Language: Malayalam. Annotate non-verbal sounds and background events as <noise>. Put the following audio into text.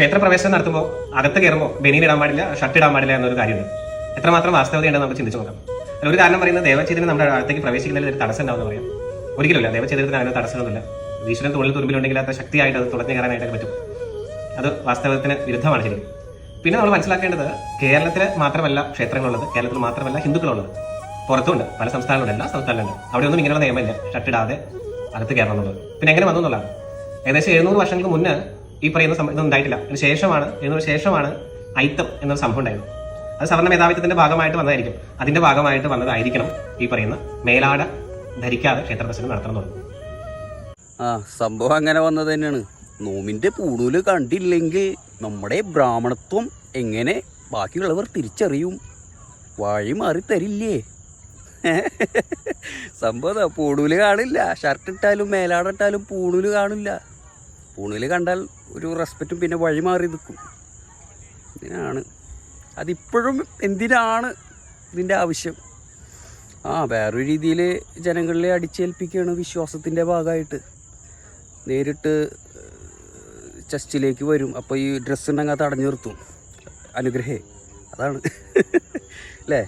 ക്ഷേത്ര പ്രവേശനം നടത്തുമ്പോൾ അകത്ത് കയറുമ്പോൾ ബനീൻ ഇടാൻ പാടില്ല ഷർട്ട് ഇടാൻ പാടില്ല എന്നൊരു കാര്യമുണ്ട്. എത്രമാത്രം വാസ്തവതയുണ്ടെന്ന് നമുക്ക് ചിന്തിച്ചു നോക്കാം. അതിൽ ഒരു കാരണം പറയുന്നത് ദേവചേതന നമ്മുടെ അടുത്തേക്ക് പ്രവേശിക്കുന്നതിൽ ഒരു തടസ്സം ഉണ്ടാവുമെന്ന് പറയാം. ഒരിക്കലുമില്ല ദേവചേതനത്തിന് അതിന് തടസ്സമൊന്നുമില്ല. ഈശ്വരൻ തൊഴിൽ തുരുമ്പിലുണ്ടെങ്കിൽ അത്ര ശക്തിയായിട്ട് അത് തുളഞ്ഞു കയറാനായിട്ട് പറ്റും. അത് വാസ്തവത്തിന് വിരുദ്ധമാണ് ശരിക്കും. പിന്നെ നമ്മൾ മനസ്സിലാക്കേണ്ടത് കേരളത്തിൽ മാത്രമല്ല ക്ഷേത്രങ്ങളുള്ളത് കേരളത്തിൽ മാത്രമല്ല ഹിന്ദുക്കളുള്ളത്. പുറത്തുണ്ട് പല സംസ്ഥാനങ്ങളുണ്ട് എല്ലാ സംസ്ഥാനങ്ങളുണ്ട്. അവിടെ ഒന്നും ഇങ്ങനെയുള്ള നിയമമില്ല. ഷട്ടിടാതെ അകത്ത് കയറണം എന്നുള്ളത്. പിന്നെ എങ്ങനെ വന്നു എന്നുള്ളതാണ്. ഏകദേശം എഴുന്നൂറ് വർഷങ്ങൾക്ക് മുന്നേ ഈ പറയുന്ന ഇതൊന്നും ഉണ്ടായിട്ടില്ല അതിന് ശേഷമാണ് എഴുന്നൂറ് ശേഷമാണ് ഐത്തം എന്നൊരു സംഭവം ഉണ്ടായിരുന്നു അത് സവർണ മേധാവിത്വത്തിന്റെ ഭാഗമായിട്ട് വന്നതായിരിക്കും. അതിന്റെ ഭാഗമായിട്ട് വന്നതായിരിക്കണം ഈ പറയുന്ന മേലാട ധരിക്കാതെ ക്ഷേത്ര ദർശനം നടത്തണം എന്നുള്ളത് ആ സംഭവം അങ്ങനെ വന്നത് തന്നെയാണ്. നോമിന്റെ പൂണൂൽ കണ്ടില്ലെങ്കിൽ നമ്മുടെ ബ്രാഹ്മണത്വം എങ്ങനെ ബാക്കിയുള്ളവർ തിരിച്ചറിയും? വഴി മാറി തരില്ലേ? <laughs> സംഭവം പൂണൂൽ കാണില്ല. ഷർട്ട് ഇട്ടാലും മേലാടിട്ടാലും പൂണൂൽ കാണില്ല. പൂണൂൽ കണ്ടാൽ ഒരു റെസ്പെക്റ്റും പിന്നെ വഴി മാറി നിൽക്കും. ഇതിനാണ് അതിപ്പോഴും എന്തിനാണ് ഇതിന്റെ ആവശ്യം? ആ വേറൊരു രീതിയിൽ ജനങ്ങളെ അടിച്ചേൽപ്പിക്കുകയാണ് വിശ്വാസത്തിന്റെ ഭാഗമായിട്ട്. നേരിട്ട് ചസ്റ്റിലേക്ക് വരും. അപ്പോൾ ഈ ഡ്രസ്സ് ഉണ്ടെങ്കിൽ അത് അടഞ്ഞു നിർത്തും. അനുഗ്രഹേ. അതാണ്. <laughs> അല്ലേ?